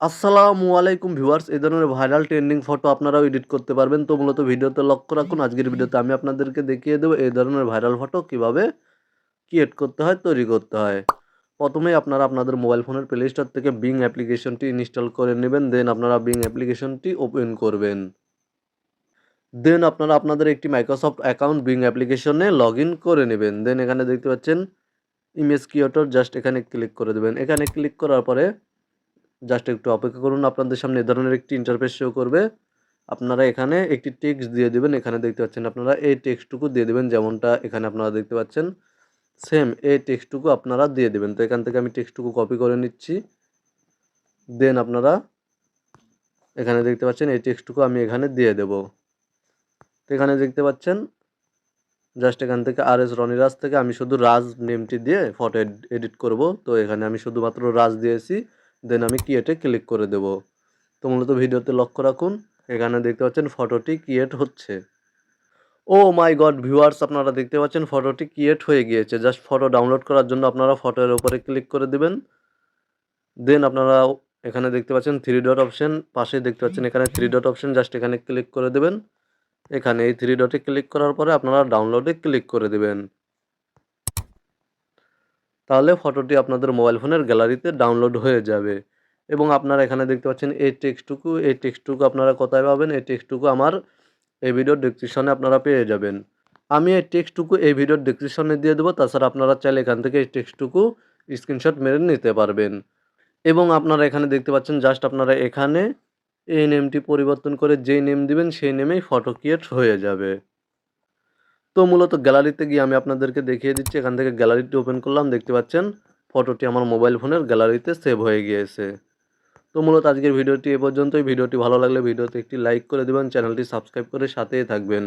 আসসালামু আলাইকুম ভিউয়ার্স, এই ধরনের ভাইরাল ট্রেন্ডিং ফটো আপনারাও এডিট করতে পারবেন। তো মূলত ভিডিওতে লক্ষ্য রাখুন, আজকের ভিডিওতে আমি আপনাদেরকে দেখিয়ে দেবো এই ধরনের ভাইরাল ফটো কীভাবে ক্রিয়েট করতে হয়, তৈরি করতে হয়। প্রথমেই আপনারা আপনাদের মোবাইল ফোনের প্লে স্টোর থেকে বিং অ্যাপ্লিকেশনটি ইনস্টল করে নেবেন, দেন আপনারা বিং অ্যাপ্লিকেশনটি ওপেন করবেন। দেন আপনারা আপনাদের একটি মাইক্রোসফট অ্যাকাউন্ট বিং অ্যাপ্লিকেশনে লগ করে নেবেন। দেন এখানে দেখতে পাচ্ছেন ইমেজ ক্রিয়েটর জাস্ট এখানে ক্লিক করে দেবেন। এখানে ক্লিক করার পরে জাস্ট একটু অপেক্ষা করুন, আপনাদের সামনে এ ধরনের একটি ইন্টারফেস শো করবে। আপনারা এখানে একটি টেক্সট দিয়ে দেবেন, এখানে দেখতে পাচ্ছেন আপনারা এই টেক্সটটুকু দিয়ে দেবেন, যেমনটা এখানে আপনারা দেখতে পাচ্ছেন। সেম এই টেক্সটটুকু আপনারা দিয়ে দেবেন। তো এখান থেকে আমি টেক্সটটুকু কপি করে নিচ্ছি। দেন আপনারা এখানে দেখতে পাচ্ছেন, এই টেক্সটটুকু আমি এখানে দিয়ে দেব। তো এখানে দেখতে পাচ্ছেন জাস্ট এখান থেকে আর এস রনিরাজ থেকে আমি শুধু রাজ নেমটি দিয়ে ফটো এডিট করব। তো এখানে আমি শুধুমাত্র রাজ দিয়েছি। দেন আমি ক্রিয়েটে ক্লিক করে দেব। তো মূলত ভিডিওতে লক্ষ্য রাখুন, এখানে দেখতে পাচ্ছেন ফটোটি ক্রিয়েট হচ্ছে। ও মাই গড, ভিউয়ার্স, আপনারা দেখতে পাচ্ছেন ফটোটি ক্রিয়েট হয়ে গিয়েছে। জাস্ট ফটো ডাউনলোড করার জন্য আপনারা ফটোর উপরে ক্লিক করে দেবেন। দেন আপনারা এখানে দেখতে পাচ্ছেন থ্রি ডট অপশন পাশে দেখতে পাচ্ছেন এখানে থ্রি ডট অপশন জাস্ট এখানে ক্লিক করে দেবেন। এখানে এই থ্রি ডটে ক্লিক করার পরে আপনারা ডাউনলোডে ক্লিক করে দেবেন। তাহলে ফটোটি আপনাদের মোবাইল ফোনের গ্যালারিতে ডাউনলোড হয়ে যাবে। এবং আপনারা এখানে দেখতে পাচ্ছেন এই টেক্সটটুকু এই টেক্সটটুকু আপনারা কোথায় পাবেন? এই টেক্সটটুকু আমার এই ভিডিওর ডিসক্রিপশনে আপনারা পেয়ে যাবেন। আমি এই টেক্সটটুকু এই ভিডিওর ডিসক্রিপশনে দিয়ে দেবো, তাছাড়া আপনারা চাইলে এখান থেকে এই টেক্সটুকু স্ক্রিনশট মেরে নিতে পারবেন। এবং আপনারা এখানে দেখতে পাচ্ছেন জাস্ট আপনারা এখানে এই নেমটি পরিবর্তন করে যেই নেম দিবেন, সেই নেমেই ফটো ক্রিয়েট হয়ে যাবে। তো মূলত গ্যালারিতে গিয়ে আমি আপনাদেরকে দেখিয়ে দিচ্ছি। এখান থেকে গ্যালারিটি ওপেন করলাম, দেখতে পাচ্ছেন। ফটোটি আমার মোবাইল ফোনের গ্যালারিতে সেভ হয়ে গিয়েছে। তো মূলত আজকের ভিডিওটি এ পর্যন্তই। ভিডিওটি ভালো লাগলে ভিডিওতে একটি লাইক করে দেবেন, চ্যানেলটি সাবস্ক্রাইব করে সাথেই থাকবেন।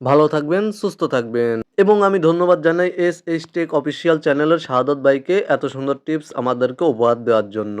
ভালো থাকবেন, সুস্থ থাকবেন। এবং আমি ধন্যবাদ জানাই এস এইচ টেক অফিসিয়াল চ্যানেলের শাহাদত বাইকে এত সুন্দর টিপস আমাদেরকে উপহার দেওয়ার জন্য।